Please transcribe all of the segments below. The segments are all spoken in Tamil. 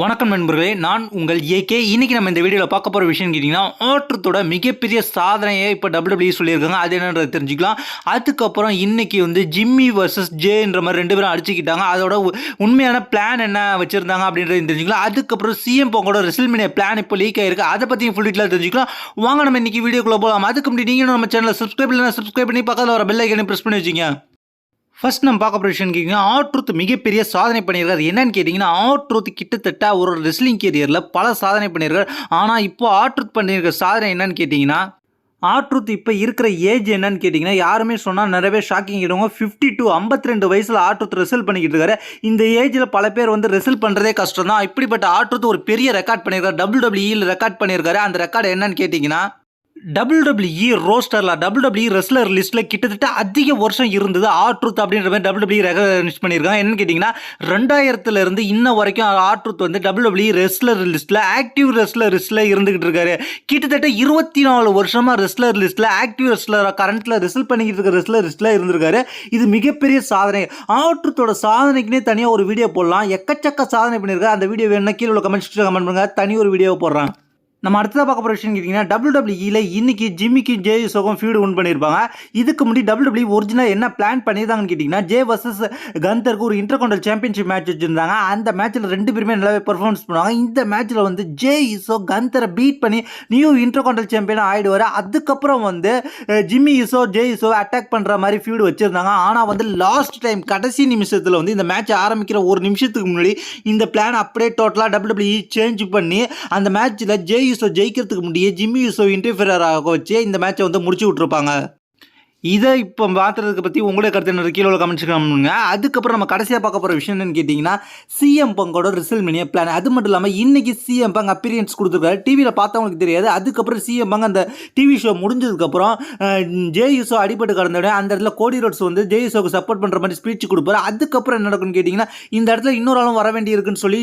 வணக்கம் நண்பர்களே நான் உங்கள் ஏகே. இன்றைக்கி நம்ம இந்த வீடியோவில் பார்க்க போகிற விஷயம் கேட்டிங்கன்னா ஓட்டத்தோட மிகப்பெரிய சாதனையை இப்போ டபிள்யூபிள்யூ சொல்லியிருக்காங்க. அது என்னன்றது தெரிஞ்சுக்கலாம். அதுக்கப்புறம் இன்றைக்கி வந்து ஜிம்மி வர்சஸ் ஜேன்ற மாதிரி ரெண்டு பேரும் அடிச்சுக்கிட்டாங்க. அதோட உண்மையான பிளான் என்ன வச்சுருந்தாங்க அப்படின்றது தெரிஞ்சுக்கலாம். அதுக்கப்புறம் சிஎம் பொங்கோட ரெசில்மினிய பிளான் இப்போ லீக் ஆயிருக்கு. அதை பற்றியும் ஃபுல் டீட்டெயில் தெரிஞ்சுக்கலாம். வாங்க நம்ம இன்றைக்கி வீடியோக்குள்ளே போகலாம் அதுக்கு முன்னாடி நீங்களும் நம்ம சேனலில் சப்ஸ்கிரைப் இல்லைனா சப்ஸ்கிரைப் பண்ணி பக்கத்தில் வர பெல் ஐக்கனை ப்ரெஸ் பண்ணி வச்சுங்க ஃபர்ஸ்ட் நம்ம பார்க்க போகிற விஷயம் கேட்டிங்கன்னா ஆட்ருத் மிகப்பெரிய சாதனை பண்ணியிருக்காரு. என்னன்னு கேட்டிங்கன்னா ஆட்ருத் கிட்டத்தட்ட ஒரு ரெஸ்லிங் கேரியரில் பல சாதனை பண்ணியிருக்காரு. ஆனால் இப்போ ஆட்ருத் பண்ணியிருக்க சாதனை என்னன்னு கேட்டிங்கன்னா ஆட்ருத் இப்போ இருக்கிற ஏஜ் என்னன்னு கேட்டிங்கன்னா யாருமே சொன்னால் நிறையவே ஷாக்கிங் ஆகிடுவாங்க ஃபிஃப்டி டு ஐம்பத்தி ரெண்டு வயசில் ஆட்ருத் ரெசல் பண்ணிக்கிட்டு இருக்காரு. இந்த ஏஜில் பல பேர் வந்து ரெசல் பண்ணுறதே கஷ்டம் தான் இப்படிப்பட்ட ஆட்ருத் ஒரு பெரிய ரெக்கார்ட் பண்ணியிருக்காரு. டபிள்யூ ரெக்கார்ட் பண்ணியிருக்காரு. அந்த ரெக்கார்டு என்னன்னு கேட்டிங்கன்னா டபிள்யூடபிள்யூஇ ரோஸ்டரில் டபிள்யூடபிள்யூ ரெஸ்லர் லிஸ்ட்டில் கிட்டத்தட்ட அதிக வருஷம் இருந்தது. ஆட்ருத் அப்படின்ற மாதிரி WWE ரெகனைஸ் பண்ணியிருக்காங்க. என்னன்னு கேட்டிங்கன்னா ரெண்டாயிரத்துலேருந்து இன்ன வரைக்கும் ஆட்ருத் வந்து WWE ரெஸ்லர் லிஸ்ட்டில் ஆக்டிவ் ரெஸ்லர் லிஸ்ட்டில் இருந்துகிட்டு இருக்காரு. கிட்டத்தட்ட இருபத்தி நாலு வருஷமாக ரெஸ்லர் லிஸ்ட்டில் ஆக்டிவ் ரெஸ்லர் கரண்ட்டில் ரெஸ்ல் பண்ணிக்கிட்டு இருக்க ரெஸ்லர் லிஸ்ட்டில் இருந்திருக்காரு. இது மிகப்பெரிய சாதனை. ஆட்ருத்தோட சாதனைக்குனே தனியாக ஒரு வீடியோ போடலாம். எக்கச்சக்க சாதனை பண்ணியிருக்காரு. அந்த வீடியோ வேணும்னா கீழே உள்ள கமெண்ட் கமெண்ட் பண்ணுங்க. தனி ஒரு வீடியோ போடுறேன் நம்ம அடுத்ததாக பார்க்க போகிற விஷயம் கேட்டிங்கன்னா டபிள்யூடபிள்யூல இன்னைக்கு ஜிம்மிக்கு ஜே சோகம் ஃபீடு ஒன் பண்ணியிருப்பாங்க. இதுக்கு முன்னாடி டபிள்யூ ஒரிஜினல் என்ன பிளான் பண்ணியிருந்தாங்கன்னு கேட்டிங்கன்னா ஜே வர்சஸ் கந்தருக்கு ஒரு இன்டர் சாம்பியன்ஷிப் மேட்ச் வச்சுருந்தாங்க. அந்த மேட்ச்சில் ரெண்டு பேருமே நல்லாவே பெர்ஃபார்மன்ஸ் பண்ணுவாங்க. இந்த மேட்ச்சில் வந்து ஜே யூசோ கந்தரை பீட் பண்ணி நியூ இன்டர் சாம்பியன் ஆகிடுவார் அதுக்கப்புறம் வந்து Jimmy Uso Jey Uso attack பண்ணுற மாதிரி ஃபீடு வச்சுருந்தாங்க. ஆனால் வந்து லாஸ்ட் டைம் கடைசி நிமிஷத்தில் வந்து இந்த மேட்ச் ஆரம்பிக்கிற ஒரு நிமிஷத்துக்கு முன்னாடி இந்த பிளான் அப்படியே டோட்டலாக டபிள்யூடபிள்யூ சேஞ்ச் பண்ணி அந்த மேட்ச்சில் ஜே யூசோ ஜெயிக்கிறதுக்கு முன்னாடியே ஜிம்மி யூசோ இன்டர்ஃபியர் ஆக வச்சு இந்த மேட்சை வந்து முடிச்சு விட்ருப்பாங்க இதை இப்போ மாற்றுறதுக்கு பற்றி உங்களுடைய கருத்து என்ன கீழே உள்ள கமெண்ட்ஸ் பண்ணுங்க அதுக்கப்புறம் நம்ம கடைசியாக பார்க்க போகிற விஷயம் என்னன்னு கேட்டிங்கன்னா சிஎம் பங்கோட ரிசல் மினிய பிளான் அது மட்டும் இல்லாமல் இன்றைக்கி சிஎம் பங்க் அப்பீரியன்ஸ் கொடுத்துருக்காரு. டிவியில் பார்த்தவங்களுக்கு தெரியாது. அதுக்கப்புறம் சிஎம் பங்க் அந்த டிவி ஷோ முடிஞ்சதுக்கப்புறம் ஜே யூசோ அடிபட்டு கிடந்தோடனே அந்த இடத்துல கோடி ரோட்ஸ் வந்து ஜே யூசோக்கு சப்போர்ட் பண்ணுற மாதிரி ஸ்பீச் கொடுப்பாரு. அதுக்கப்புறம் என்ன நடக்கும்னு கேட்டிங்கன்னா இந்த இடத்துல இன்னொரு ஆளும் வர வேண்டி இருக்குன்னு சொல்லி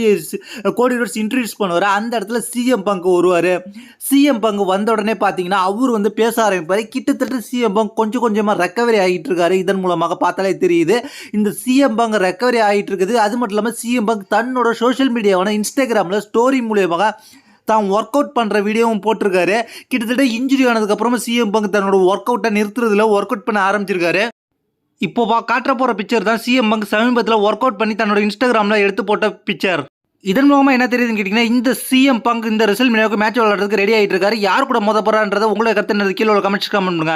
கோடி ரோட்ஸ் இன்ட்ரடியூஸ் பண்ணுவார். அந்த இடத்துல சிஎம் பங்க் வருவார். சிஎம் பங்க் வந்த உடனே பார்த்தீங்கன்னா அவர் வந்து பேச ஆரம்பிப்பார். கிட்டத்தட்ட சிஎம் பங்க் கொஞ்சம் கொஞ்சமாக ரெக்கவரி ஆகிட்டு இருக்காரு இதன் மூலமாக பார்த்தாலே தெரியுது. இந்த சிஎம் பங்க் ரெக்கவரி ஆகிட்டு இருக்குது அது மட்டும் இல்லாமல் சிஎம் பங்க் தன்னோட சோஷியல் மீடியாவான இன்ஸ்டாகிராமில் ஸ்டோரி மூலியமாக தான் ஒர்க் அவுட் பண்ணுற வீடியோவும் போட்டிருக்காரு. கிட்டத்தட்ட இன்ஜுரி ஆனதுக்கப்புறமா சிஎம் பங்க் தன்னோட ஒர்க் அவுட்டை நிறுத்துறதுல ஒர்க் அவுட் பண்ண ஆரம்பிச்சிருக்காரு. இப்போ பா காட்டுற போகிற பிக்சர் தான் சிஎம் பங்க் சமீபத்தில் ஒர்க் அவுட் பண்ணி தன்னோட இன்ஸ்டாகிராமில் எடுத்து போட்ட பிக்சர் இதன் மூலமாக என்ன தெரியுதுன்னு கேட்டிங்கன்னா இந்த சிஎம் பங்க் இந்த ரிசல்ட் மீடியாவுக்கு மேட்ச் விளையாடுறதுக்கு ரெடி ஆகிட்டு இருக்காரு யார் கூட மோத போகிறான்றதை உங்களோட கருத்து கீழே கமெண்ட்ஸ் கமெண்ட் பண்ணுங்க.